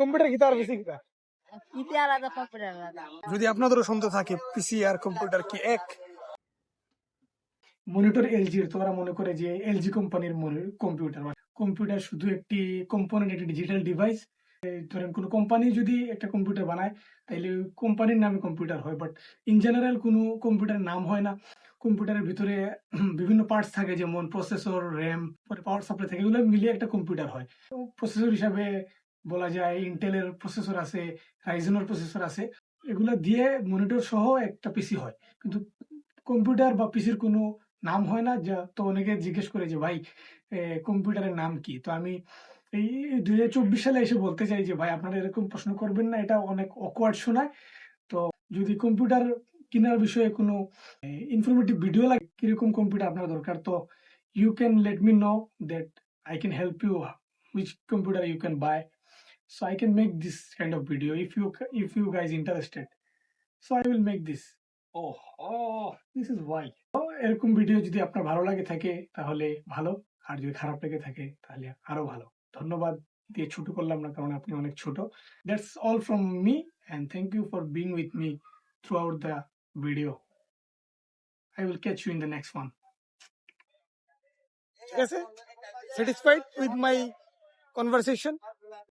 Computer কি তার বেশি কম্পিউটার আলাদা। যদি আপনাদেরও সন্দেহ থাকে পিসি আর কম্পিউটার কি এক? মনিটর এলজির তোরা মনে করে যে এলজি কোম্পানির কম্পিউটার কম্পিউটার শুধু একটি কম্পোনেন্ট একটি ডিজিটাল ডিভাইস ধরেন কোনো কোম্পানি যদি একটা কম্পিউটার বানায় তাইলে কোম্পানির নামে কম্পিউটার হয় বাট ইন জেনারেল কোনো কম্পিউটারের নাম হয় না। কম্পিউটারের ভিতরে বিভিন্ন পার্টস থাকে যেমন প্রসেসর র্যাম পরে পাওয়ার সাপ্লাই থাকে এগুলো মিলিয়ে একটা কম্পিউটার হয়। প্রসেসর হিসাবে বলা যায় ইন্টেলের প্রসেসর আছে রাইজেনের প্রসেসর আছে, এগুলো দিয়ে মনিটর সহ একটা পিসি হয়। কিন্তু কম্পিউটার বা পিসির কোনো নাম হয় না, যা তো অনেকে জিজ্ঞেস করে যে, ভাই কম্পিউটারের নাম কি? তো আমি এই দুই হাজার চব্বিশ সালে এসে বলতে চাই যে, ভাই, আপনারা এরকম প্রশ্ন করবেন না, এটা অনেক অকওয়ার্ড শোনায়। তো যদি কম্পিউটার কেনার বিষয়ে কোনো ইনফরমেটিভ ভিডিও লাগে, কীরকম কম্পিউটার আপনার দরকার, তো you can let me know that I can help you which computer you can buy so i can make this kind of video if you if you guys interested. So i will make this. oh oh this is why. এরকম video যদি আপনার ভালো লাগে থাকে তাহলে ভালো। আর যদি খারাপ লেগে থাকে তাহলে আরও ভালো। ধন্যবাদ। দিয়ে ছোট করলাম না কারণ আপনি অনেক ছোট। That's all from me and thank you for being with me throughout the video I will catch you in the next one ঠিক আছে? Satisfied with my conversation